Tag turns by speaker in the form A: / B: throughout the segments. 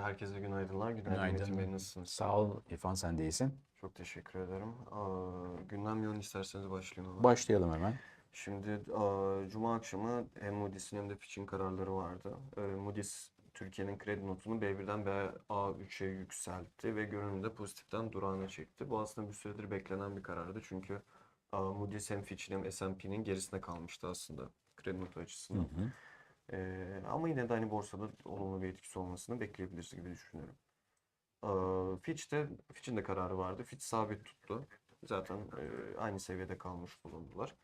A: herkese günaydınlar. Günaydın,
B: Günaydın.
A: Metin Bey nasılsınız?
B: Sağ ol İrfan sen de iyisin.
A: Çok teşekkür ederim. Aa, gündem yoğun isterseniz başlayalım hemen.
B: Başlayalım hemen.
A: Şimdi aa, Cuma akşamı hem Moody's'in hem de Fitch'in kararları vardı. Ee, Moody's Türkiye'nin kredi notunu B1'den BA3'e yükseltti ve görünümde pozitiften durağına çekti. Bu aslında bir süredir beklenen bir karardı çünkü aa, Moody's hem Fitch'in hem S&P'nin gerisinde kalmıştı aslında kredi notu
B: Hı
A: açısından.
B: hı.
A: Ee, ama yine de hani borsada olumlu bir etkisi olmasını bekleyebiliriz gibi düşünüyorum. Ee, Fitch'te, Fitch'in de kararı vardı. Fitch sabit tuttu. Zaten e, aynı seviyede kalmış bulundular.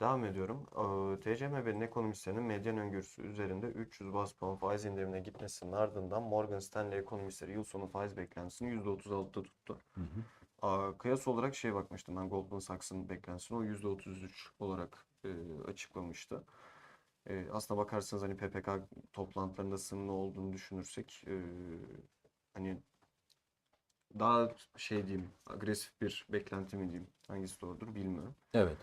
A: Devam ediyorum. Ee, TCMB'nin ekonomistlerinin medyan öngörüsü üzerinde 300 bas puan faiz indirimine gitmesinin ardından Morgan Stanley ekonomistleri yıl sonu faiz beklentisini %36'da tuttu.
B: Hı hı.
A: Aa, kıyas olarak şey bakmıştım ben Goldman Sachs'ın beklentisini o %33 olarak e, açıklamıştı. E, aslına bakarsanız hani PPK toplantılarında sınırlı olduğunu düşünürsek e, hani daha şey diyeyim agresif bir beklenti mi diyeyim hangisi doğrudur bilmiyorum.
B: Evet,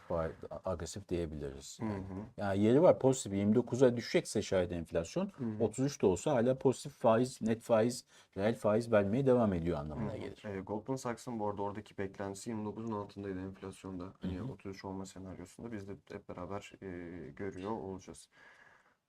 B: agresif diyebiliriz.
A: Hı
B: Yani,
A: hı.
B: yani yeri var pozitif 29'a düşecekse şayet enflasyon
A: Hı hı.
B: 33 de olsa hala pozitif faiz, net faiz, reel faiz vermeye devam ediyor
A: Hı
B: anlamına
A: hı.
B: gelir.
A: E, Goldman Sachs'ın bu arada oradaki beklentisi 29'un altındaydı enflasyonda. Hani
B: hı.
A: 33 olma senaryosunda biz de hep beraber e, görüyor olacağız.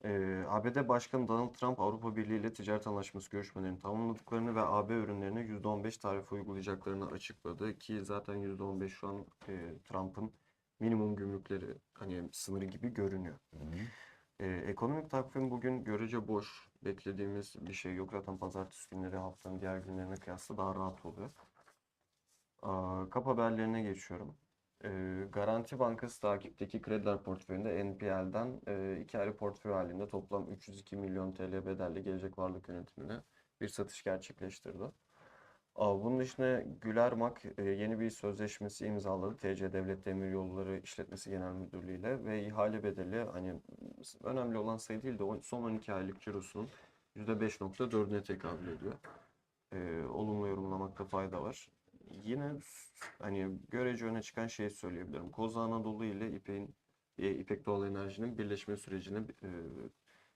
A: E, ABD Başkanı Donald Trump Avrupa Birliği ile ticaret anlaşması görüşmelerini tamamladıklarını ve AB ürünlerine %15 tarife uygulayacaklarını açıkladı ki zaten %15 şu an e, Trump'ın minimum gümrükleri hani sınırı gibi görünüyor.
B: Hı hı.
A: Ee, ekonomik takvim bugün görece boş. Beklediğimiz bir şey yok. Zaten pazartesi günleri haftanın diğer günlerine kıyasla daha rahat oluyor. Aa, kap haberlerine geçiyorum. Ee, Garanti Bankası takipteki krediler portföyünde NPL'den e, iki ayrı portföy halinde toplam 302 milyon TL bedelle gelecek varlık yönetimine bir satış gerçekleştirdi. Bunun dışında Gülermak e, yeni bir sözleşmesi imzaladı. TC Devlet Demiryolları İşletmesi Genel Müdürlüğü ile ve ihale bedeli hani önemli olan sayı değil de son 12 aylık cirosunun %5.4'üne tekabül ediyor. Ee, olumlu yorumlamakta fayda var. Yine hani görece öne çıkan şeyi söyleyebilirim. Koza Anadolu ile İpek'in e, İpek Doğal Enerji'nin birleşme sürecini e,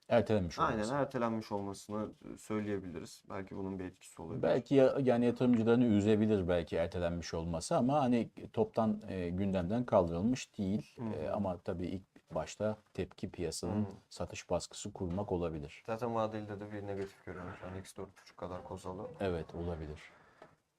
B: Ertelenmiş
A: aynen
B: olması.
A: ertelenmiş olmasını söyleyebiliriz. Belki bunun bir etkisi olabilir.
B: Belki ya- yani yatırımcılarını üzebilir belki ertelenmiş olması ama hani toptan e, gündemden kaldırılmış değil.
A: Hı
B: E, ama tabii ilk başta tepki piyasanın
A: Hı.
B: satış baskısı kurmak olabilir.
A: Zaten vadeli de bir negatif görüyorum şu an. Eksi 4.5 kadar kozalı.
B: Evet olabilir.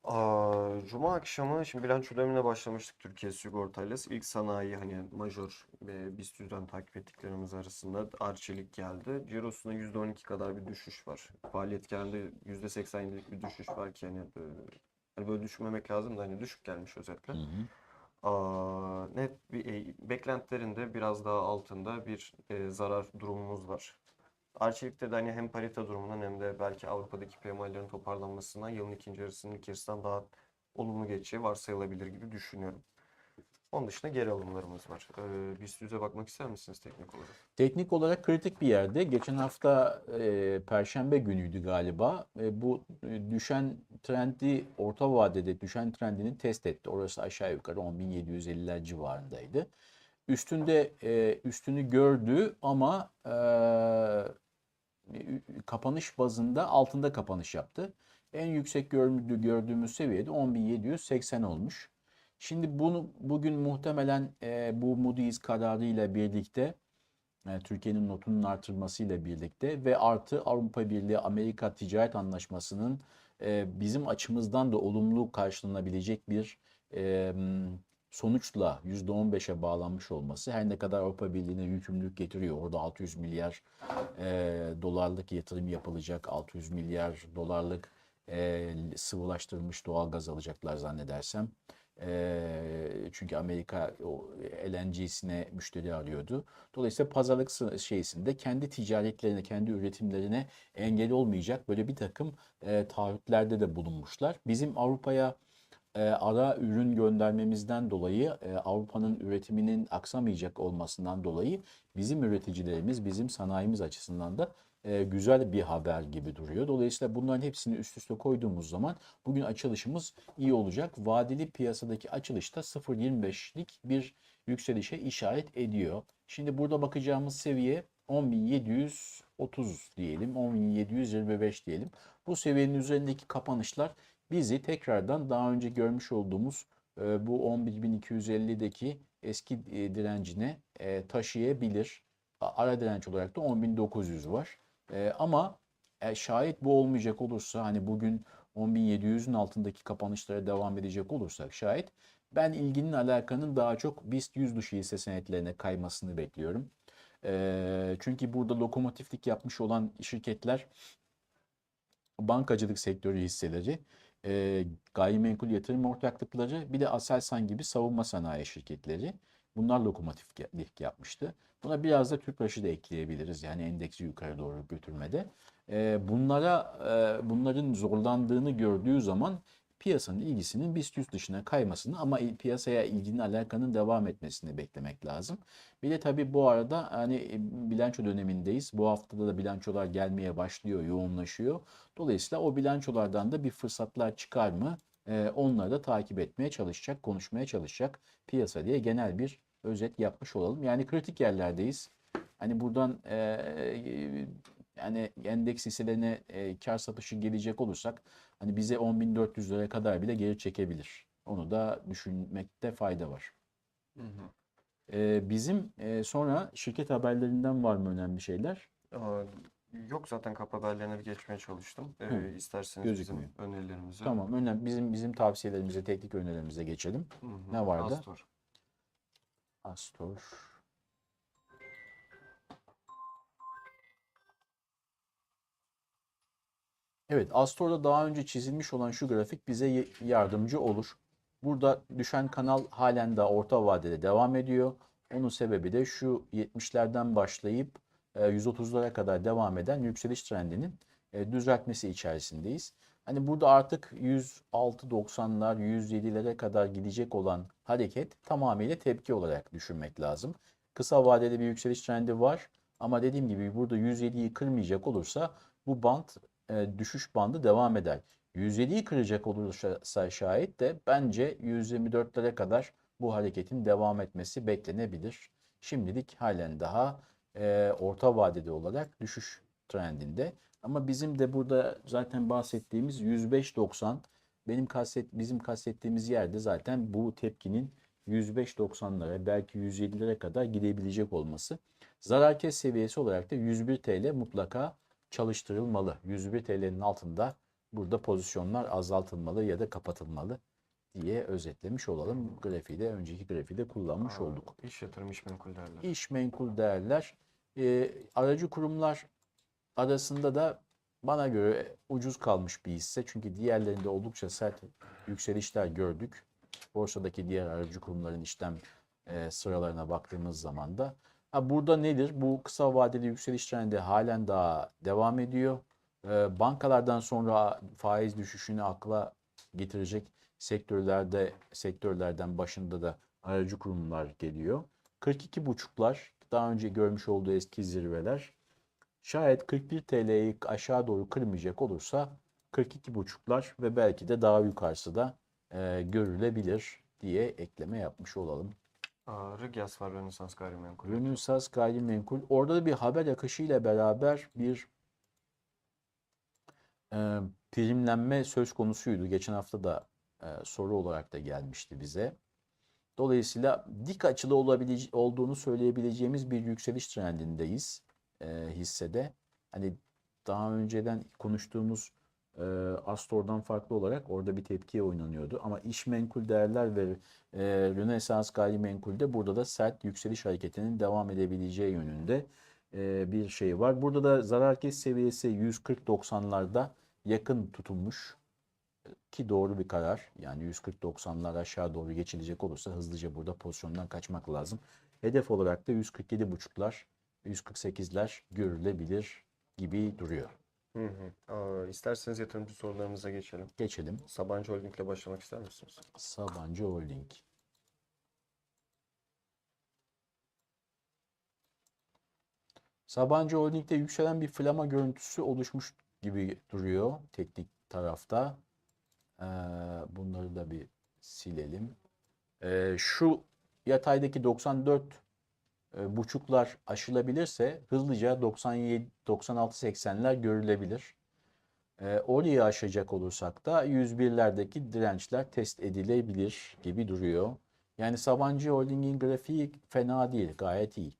A: Aa, Cuma akşamı şimdi bilanço dönemine başlamıştık Türkiye Sigorta'yla. İlk sanayi hani major ve BIST 100'den takip ettiklerimiz arasında Arçelik geldi. Cirosunda %12 kadar bir düşüş var. Faaliyet karında %87'lik bir düşüş var ki hani, e, hani böyle düşünmemek lazım da hani düşük gelmiş özetle.
B: Hı hı.
A: Aa, net bir e, beklentilerin de biraz daha altında bir e, zarar durumumuz var. Arçelik'te de hani hem parite durumundan hem de belki Avrupa'daki PMI'lerin toparlanmasından yılın ikinci yarısının ilk yarısından daha olumlu geçeceği varsayılabilir gibi düşünüyorum. Onun dışında geri alımlarımız var. Ee, BIST 100'e bakmak ister misiniz teknik olarak?
B: Teknik olarak kritik bir yerde. Geçen hafta e, Perşembe günüydü galiba. E, bu e, düşen trendi orta vadede düşen trendini test etti. Orası aşağı yukarı 10.750'ler civarındaydı. Üstünde e, üstünü gördü ama e, kapanış bazında altında kapanış yaptı. En yüksek gördüğü, gördüğümüz seviyede 10.780 olmuş. Şimdi bunu bugün muhtemelen e, bu Moody's kararıyla birlikte e, Türkiye'nin notunun artırmasıyla birlikte ve artı Avrupa Birliği Amerika Ticaret Anlaşması'nın e, bizim açımızdan da olumlu karşılanabilecek bir e, sonuçla %15'e bağlanmış olması her ne kadar Avrupa Birliği'ne yükümlülük getiriyor. Orada 600 milyar e, dolarlık yatırım yapılacak, 600 milyar dolarlık e, sıvılaştırılmış doğal gaz alacaklar zannedersem. E, çünkü Amerika o LNG'sine müşteri arıyordu. Dolayısıyla pazarlık şeysinde kendi ticaretlerine, kendi üretimlerine engel olmayacak böyle bir takım e, taahhütlerde de bulunmuşlar. Bizim Avrupa'ya e, ara ürün göndermemizden dolayı e, Avrupa'nın üretiminin aksamayacak olmasından dolayı bizim üreticilerimiz, bizim sanayimiz açısından da e, güzel bir haber gibi duruyor. Dolayısıyla bunların hepsini üst üste koyduğumuz zaman bugün açılışımız iyi olacak. Vadeli piyasadaki açılışta 0.25'lik bir yükselişe işaret ediyor. Şimdi burada bakacağımız seviye 10.730 diyelim, 10.725 diyelim. Bu seviyenin üzerindeki kapanışlar bizi tekrardan daha önce görmüş olduğumuz e, bu 11.250'deki eski e, direncine e, taşıyabilir. Ara direnç olarak da 10.900 var. E, ama e, şayet bu olmayacak olursa hani bugün 10.700'ün altındaki kapanışlara devam edecek olursak şayet ben ilginin alakanın daha çok BIST 100 dışı hisse senetlerine kaymasını bekliyorum. E, çünkü burada lokomotiflik yapmış olan şirketler bankacılık sektörü hisseleri, e, gayrimenkul yatırım ortaklıkları, bir de Aselsan gibi savunma sanayi şirketleri. Bunlar lokomotiflik yapmıştı. Buna biraz da Tüpraş'ı da ekleyebiliriz yani endeksi yukarı doğru götürmede. E, bunlara e, bunların zorlandığını gördüğü zaman piyasanın ilgisinin BIST 100 dışına kaymasını ama piyasaya ilginin alakanın devam etmesini beklemek lazım. Bir de tabii bu arada hani e, bilanço dönemindeyiz. Bu haftada da bilançolar gelmeye başlıyor, yoğunlaşıyor. Dolayısıyla o bilançolardan da bir fırsatlar çıkar mı? Ee, onları da takip etmeye çalışacak, konuşmaya çalışacak piyasa diye genel bir özet yapmış olalım. Yani kritik yerlerdeyiz. Hani buradan e, yani endeks hisselerine e, kar satışı gelecek olursak hani bize 10.400 liraya kadar bile geri çekebilir. Onu da düşünmekte fayda var. Ee, bizim e, sonra şirket haberlerinden var mı önemli şeyler?
A: Aa, Yok zaten kap haberlerine bir geçmeye çalıştım. Ee,
B: Hı,
A: isterseniz bizim
B: gözükmüyor.
A: önerilerimizi.
B: Tamam, önemli. Bizim bizim tavsiyelerimize, teknik önerilerimize geçelim.
A: Hı hı.
B: Ne vardı?
A: Astor.
B: Astor. Evet, Astor'da daha önce çizilmiş olan şu grafik bize yardımcı olur. Burada düşen kanal halen daha orta vadede devam ediyor. Onun sebebi de şu 70'lerden başlayıp e, 130'lara kadar devam eden yükseliş trendinin e, düzeltmesi içerisindeyiz. Hani burada artık 106-90'lar, 107'lere kadar gidecek olan hareket tamamıyla tepki olarak düşünmek lazım. Kısa vadede bir yükseliş trendi var ama dediğim gibi burada 107'yi kırmayacak olursa bu band e, düşüş bandı devam eder. 107'yi kıracak olursa şayet de bence 124'lere kadar bu hareketin devam etmesi beklenebilir. Şimdilik halen daha e, orta vadede olarak düşüş trendinde. Ama bizim de burada zaten bahsettiğimiz 105.90 benim kastet bizim kastettiğimiz yerde zaten bu tepkinin 105.90'lara belki 107'lere kadar gidebilecek olması. Zarar kes seviyesi olarak da 101 TL mutlaka çalıştırılmalı. 101 TL'nin altında burada pozisyonlar azaltılmalı ya da kapatılmalı diye özetlemiş olalım. Grafiği de önceki grafiği de kullanmış
A: Aa,
B: olduk.
A: İş yatırım, iş menkul değerler.
B: İş menkul değerler e, aracı kurumlar arasında da bana göre ucuz kalmış bir hisse. Çünkü diğerlerinde oldukça sert yükselişler gördük. Borsadaki diğer aracı kurumların işlem e, sıralarına baktığımız zaman da. Ha, burada nedir? Bu kısa vadeli yükseliş trendi halen daha devam ediyor. E, bankalardan sonra faiz düşüşünü akla getirecek sektörlerde sektörlerden başında da aracı kurumlar geliyor. 42.5'lar daha önce görmüş olduğu eski zirveler. Şayet 41 TL'yi aşağı doğru kırmayacak olursa 42.5'lar ve belki de daha yukarısı da e, görülebilir diye ekleme yapmış olalım.
A: Rıgyas var Rönesans Gayrimenkul.
B: Rönesans gayrimenkul. Orada da bir haber akışıyla beraber bir e, primlenme söz konusuydu. Geçen hafta da e, soru olarak da gelmişti bize. Dolayısıyla dik açılı olabilece- olduğunu söyleyebileceğimiz bir yükseliş trendindeyiz e, hissede. Hani daha önceden konuştuğumuz e, Astor'dan farklı olarak orada bir tepkiye oynanıyordu. Ama iş menkul değerler ve e, Rönesans gayrimenkulde burada da sert yükseliş hareketinin devam edebileceği yönünde e, bir şey var. Burada da zarar kes seviyesi 140-90'larda yakın tutulmuş ki doğru bir karar. Yani 140-90'lar aşağı doğru geçilecek olursa hızlıca burada pozisyondan kaçmak lazım. Hedef olarak da 147.5'lar, 148'ler görülebilir gibi duruyor.
A: Hı hı. Aa, isterseniz yatırımcı sorularımıza geçelim.
B: Geçelim.
A: Sabancı Holding ile başlamak ister misiniz?
B: Sabancı Holding. Sabancı Holding'de yükselen bir flama görüntüsü oluşmuş gibi duruyor teknik tarafta. Ee, bunları da bir silelim. Ee, şu yataydaki 94 e, buçuklar aşılabilirse hızlıca 97 96 80'ler görülebilir. E, orayı aşacak olursak da 101'lerdeki dirençler test edilebilir gibi duruyor. Yani Sabancı Holding'in grafiği fena değil, gayet iyi.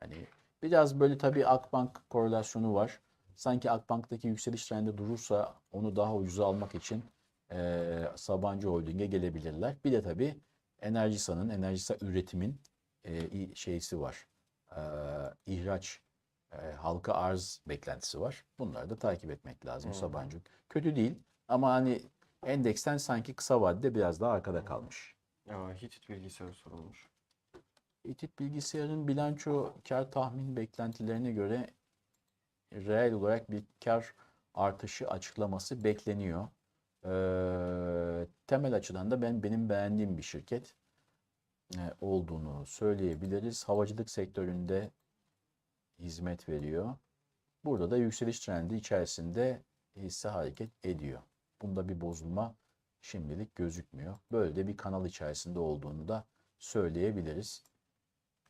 B: Hani biraz böyle tabii Akbank korelasyonu var. Sanki Akbank'taki yükseliş trendi durursa onu daha ucuza almak için e, Sabancı Holding'e gelebilirler. Bir de tabii Enerjisa'nın, Enerjisa üretimin e, şeysi var. E, ihraç, e, halka arz beklentisi var. Bunları da takip etmek lazım
A: hı.
B: Sabancı. Kötü değil ama hani endeksten sanki kısa vadede biraz daha arkada kalmış.
A: Aa, Hitit bilgisayarı sorulmuş.
B: İTİP bilgisayarın bilanço kar tahmin beklentilerine göre reel olarak bir kar artışı açıklaması bekleniyor. Ee, temel açıdan da ben benim beğendiğim bir şirket olduğunu söyleyebiliriz. Havacılık sektöründe hizmet veriyor. Burada da yükseliş trendi içerisinde hisse hareket ediyor. Bunda bir bozulma şimdilik gözükmüyor. Böyle de bir kanal içerisinde olduğunu da söyleyebiliriz.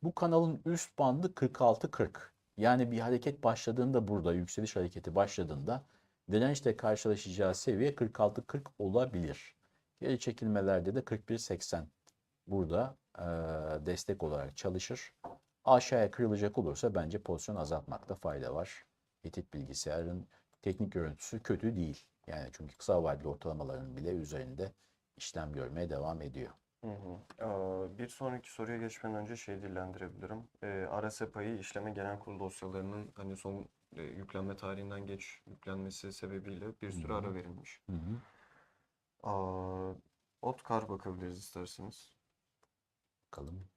B: Bu kanalın üst bandı 46-40. Yani bir hareket başladığında burada, yükseliş hareketi başladığında dirençle karşılaşacağı seviye 46-40 olabilir. Geri çekilmelerde de 41-80 burada eee, destek olarak çalışır. Aşağıya kırılacak olursa bence pozisyon azaltmakta fayda var. Hitit bilgisayarın teknik görüntüsü kötü değil. Yani çünkü kısa vadeli ortalamaların bile üzerinde işlem görmeye devam ediyor.
A: Hı hı. Aa, bir sonraki soruya geçmeden önce şey dillendirebilirim. Ee, RS payı işleme genel kurulu dosyalarının hani son e, yüklenme tarihinden geç yüklenmesi sebebiyle bir süre ara verilmiş.
B: Hı hı.
A: Aa, Otkar bakabiliriz isterseniz.
B: Bakalım.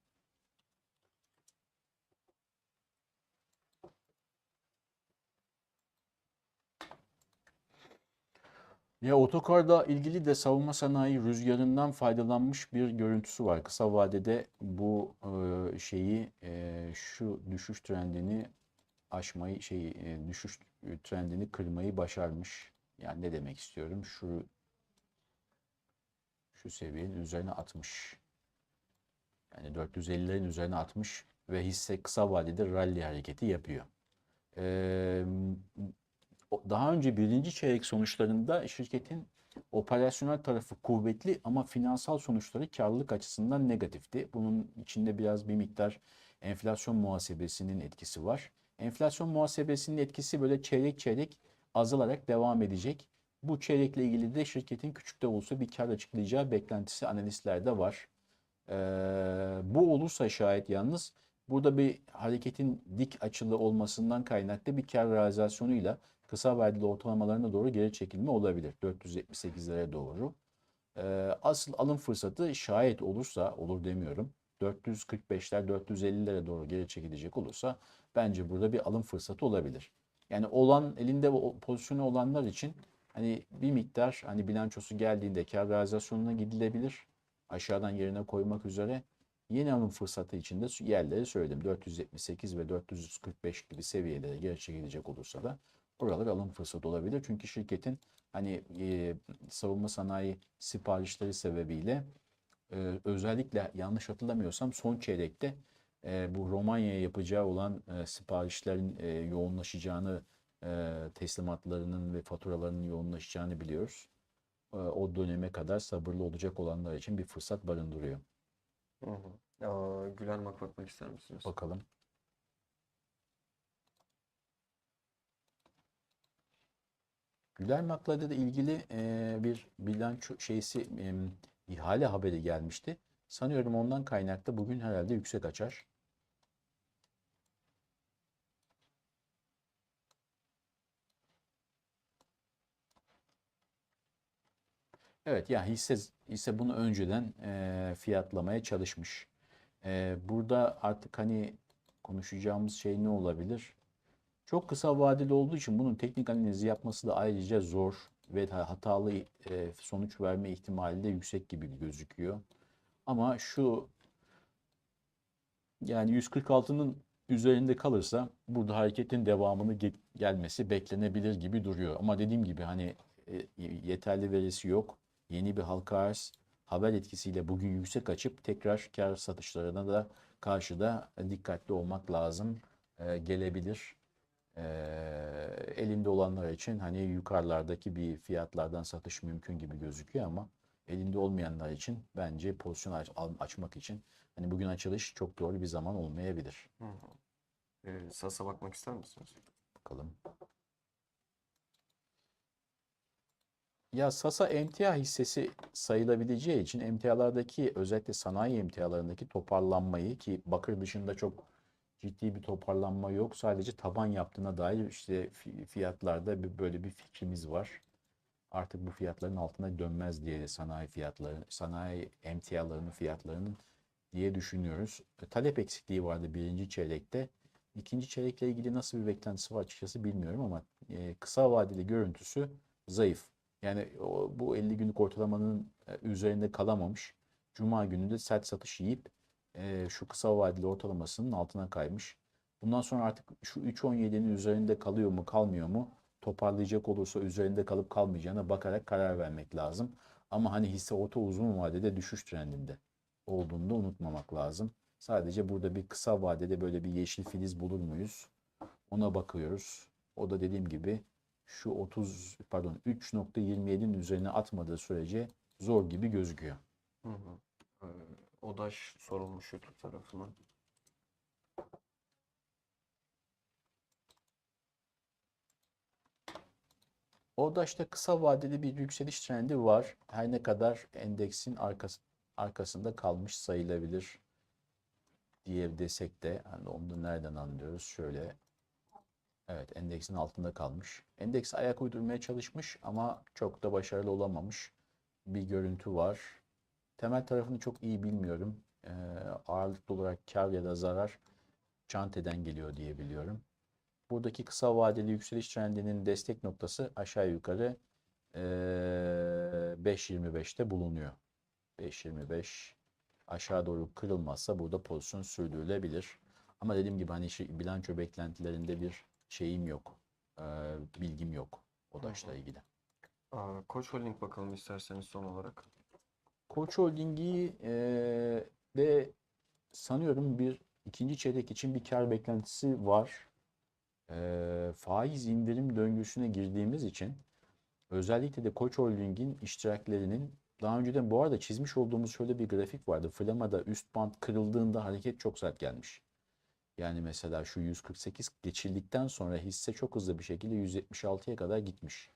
B: Ya otokarla ilgili de savunma sanayi rüzgarından faydalanmış bir görüntüsü var. Kısa vadede bu e, şeyi e, şu düşüş trendini aşmayı şey e, düşüş trendini kırmayı başarmış. Yani ne demek istiyorum? Şu şu seviyenin üzerine atmış. Yani 450'lerin üzerine atmış ve hisse kısa vadede rally hareketi yapıyor. Ee, daha önce birinci çeyrek sonuçlarında şirketin operasyonel tarafı kuvvetli ama finansal sonuçları karlılık açısından negatifti. Bunun içinde biraz bir miktar enflasyon muhasebesinin etkisi var. Enflasyon muhasebesinin etkisi böyle çeyrek çeyrek azalarak devam edecek. Bu çeyrekle ilgili de şirketin küçük de olsa bir kar açıklayacağı beklentisi analistlerde var. Ee, bu olursa şayet yalnız burada bir hareketin dik açılı olmasından kaynaklı bir kar realizasyonuyla kısa vadeli ortalamalarına doğru geri çekilme olabilir. 478'lere doğru. Ee, asıl alım fırsatı şayet olursa, olur demiyorum, 445'ler 450'lere doğru geri çekilecek olursa bence burada bir alım fırsatı olabilir. Yani olan elinde pozisyonu olanlar için hani bir miktar hani bilançosu geldiğinde kar realizasyonuna gidilebilir. Aşağıdan yerine koymak üzere yeni alım fırsatı için de yerleri söyledim. 478 ve 445 gibi seviyelere geri çekilecek olursa da buralar alım fırsatı olabilir. Çünkü şirketin hani e, savunma sanayi siparişleri sebebiyle e, özellikle yanlış hatırlamıyorsam son çeyrekte e, bu Romanya'ya yapacağı olan e, siparişlerin e, yoğunlaşacağını, e, teslimatlarının ve faturalarının yoğunlaşacağını biliyoruz. E, o döneme kadar sabırlı olacak olanlar için bir fırsat barındırıyor.
A: Hı hı. Aa, Gülermak bakmak ister misiniz?
B: Bakalım. Güler Maklada'da ilgili e, bir bilanço şeysi e, ihale haberi gelmişti. Sanıyorum ondan kaynaklı bugün herhalde yüksek açar. Evet yani hisse hisse bunu önceden e, fiyatlamaya çalışmış. E, burada artık hani konuşacağımız şey ne olabilir? Çok kısa vadeli olduğu için bunun teknik analizi yapması da ayrıca zor ve ha- hatalı e, sonuç verme ihtimali de yüksek gibi gözüküyor. Ama şu yani 146'nın üzerinde kalırsa burada hareketin devamını ge- gelmesi beklenebilir gibi duruyor. Ama dediğim gibi hani e, yeterli verisi yok. Yeni bir halka arz haber etkisiyle bugün yüksek açıp tekrar kar satışlarına da karşıda dikkatli olmak lazım. E, gelebilir. Ee, elinde olanlar için hani yukarılardaki bir fiyatlardan satış mümkün gibi gözüküyor ama elinde olmayanlar için bence pozisyon aç- açmak için hani bugün açılış çok doğru bir zaman olmayabilir.
A: Hı hı. Ee, Sas'a bakmak ister misiniz?
B: Bakalım. Ya Sasa emtia hissesi sayılabileceği için emtialardaki özellikle sanayi emtialarındaki toparlanmayı ki bakır dışında çok ciddi bir toparlanma yok. Sadece taban yaptığına dair işte fi- fiyatlarda bir, böyle bir fikrimiz var. Artık bu fiyatların altına dönmez diye sanayi fiyatları, sanayi emtialarının fiyatlarının diye düşünüyoruz. E, Talep eksikliği vardı birinci çeyrekte. İkinci çeyrekle ilgili nasıl bir beklentisi var açıkçası bilmiyorum ama e, kısa vadeli görüntüsü zayıf. Yani bu 50 günlük ortalamanın e, üzerinde kalamamış. Cuma günü de sert satış yiyip e, şu kısa vadeli ortalamasının altına kaymış. Bundan sonra artık şu 3.17'nin üzerinde kalıyor mu kalmıyor mu toparlayacak olursa üzerinde kalıp kalmayacağına bakarak karar vermek lazım. Ama hani hisse orta uzun vadede düşüş trendinde olduğunu da unutmamak lazım. Sadece burada bir kısa vadede böyle bir yeşil filiz bulur muyuz? Ona bakıyoruz. O da dediğim gibi şu 30 pardon 3.27'nin üzerine atmadığı sürece zor gibi gözüküyor.
A: Hı hı. Ee, Odaş sorulmuş YouTube tarafından.
B: Orada işte kısa vadeli bir yükseliş trendi var. Her ne kadar endeksin arkası, arkasında kalmış sayılabilir diye desek de hani onu da nereden anlıyoruz? Şöyle evet endeksin altında kalmış. Endeks ayak uydurmaya çalışmış ama çok da başarılı olamamış bir görüntü var. Temel tarafını çok iyi bilmiyorum. Ee, ağırlıklı olarak kar ya da zarar çanteden geliyor diye biliyorum. Buradaki kısa vadeli yükseliş trendinin destek noktası aşağı yukarı eee, 5.25'te bulunuyor. 5.25 aşağı doğru kırılmazsa burada pozisyon sürdürülebilir. Ama dediğim gibi hani şey, bilanço beklentilerinde bir şeyim yok. eee, bilgim yok ODAŞ'la ilgili.
A: Aa, Koç Holding bakalım isterseniz son olarak.
B: Koç Holding'i eee de sanıyorum bir ikinci çeyrek için bir kar beklentisi var. Eee, faiz indirim döngüsüne girdiğimiz için özellikle de Koç Holding'in iştiraklerinin daha önceden bu arada çizmiş olduğumuz şöyle bir grafik vardı. Flama'da üst band kırıldığında hareket çok sert gelmiş. Yani mesela şu 148 geçildikten sonra hisse çok hızlı bir şekilde 176'ya kadar gitmiş.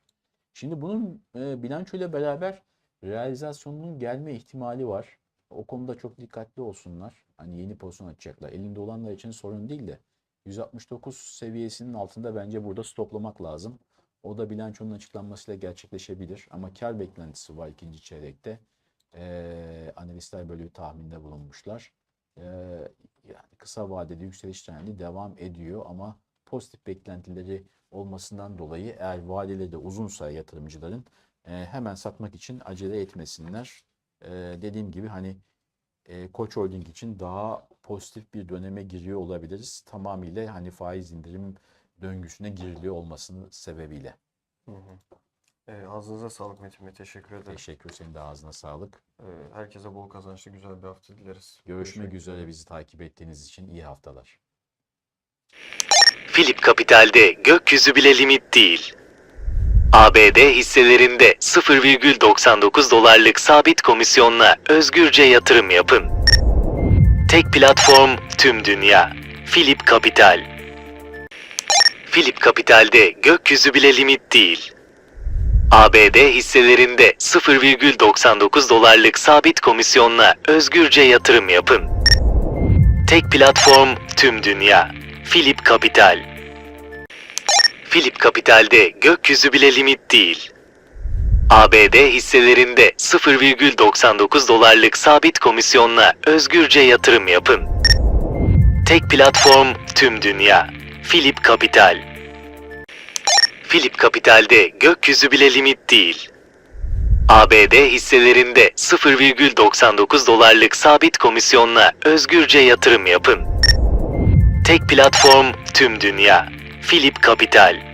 B: Şimdi bunun e, bilançoyla beraber realizasyonunun gelme ihtimali var. O konuda çok dikkatli olsunlar. Hani yeni pozisyon açacaklar. Elinde olanlar için sorun değil de 169 seviyesinin altında bence burada stoplamak lazım. O da bilançonun açıklanmasıyla gerçekleşebilir. Ama kar beklentisi var ikinci çeyrekte. Ee, analistler böyle bir tahminde bulunmuşlar. Ee, yani kısa vadeli yükseliş trendi devam ediyor ama pozitif beklentileri olmasından dolayı eğer vadeleri de uzunsa yatırımcıların e, hemen satmak için acele etmesinler. E, dediğim gibi hani e, Koç Holding için daha pozitif bir döneme giriyor olabiliriz. Tamamıyla hani faiz indirim döngüsüne giriliyor olmasının sebebiyle.
A: Hı hı. Ee, ağzınıza sağlık Metin Bey. Teşekkür ederim.
B: Teşekkür senin de ağzına sağlık.
A: Ee, herkese bol kazançlı güzel bir hafta dileriz.
B: Görüşmek üzere bizi takip ettiğiniz için iyi haftalar.
C: Philip Capital'de gökyüzü bile limit değil. ABD hisselerinde 0,99 dolarlık sabit komisyonla özgürce yatırım yapın. Tek platform tüm dünya. Philip Capital. Philip Capital'de gökyüzü bile limit değil. ABD hisselerinde 0,99 dolarlık sabit komisyonla özgürce yatırım yapın. Tek platform tüm dünya. Philip Capital. Philip Capital'de gökyüzü bile limit değil. ABD hisselerinde 0,99 dolarlık sabit komisyonla özgürce yatırım yapın. Tek platform tüm dünya. Philip Capital. Philip Capital'de gökyüzü bile limit değil. ABD hisselerinde 0,99 dolarlık sabit komisyonla özgürce yatırım yapın. Tek platform tüm dünya. Philip Capital.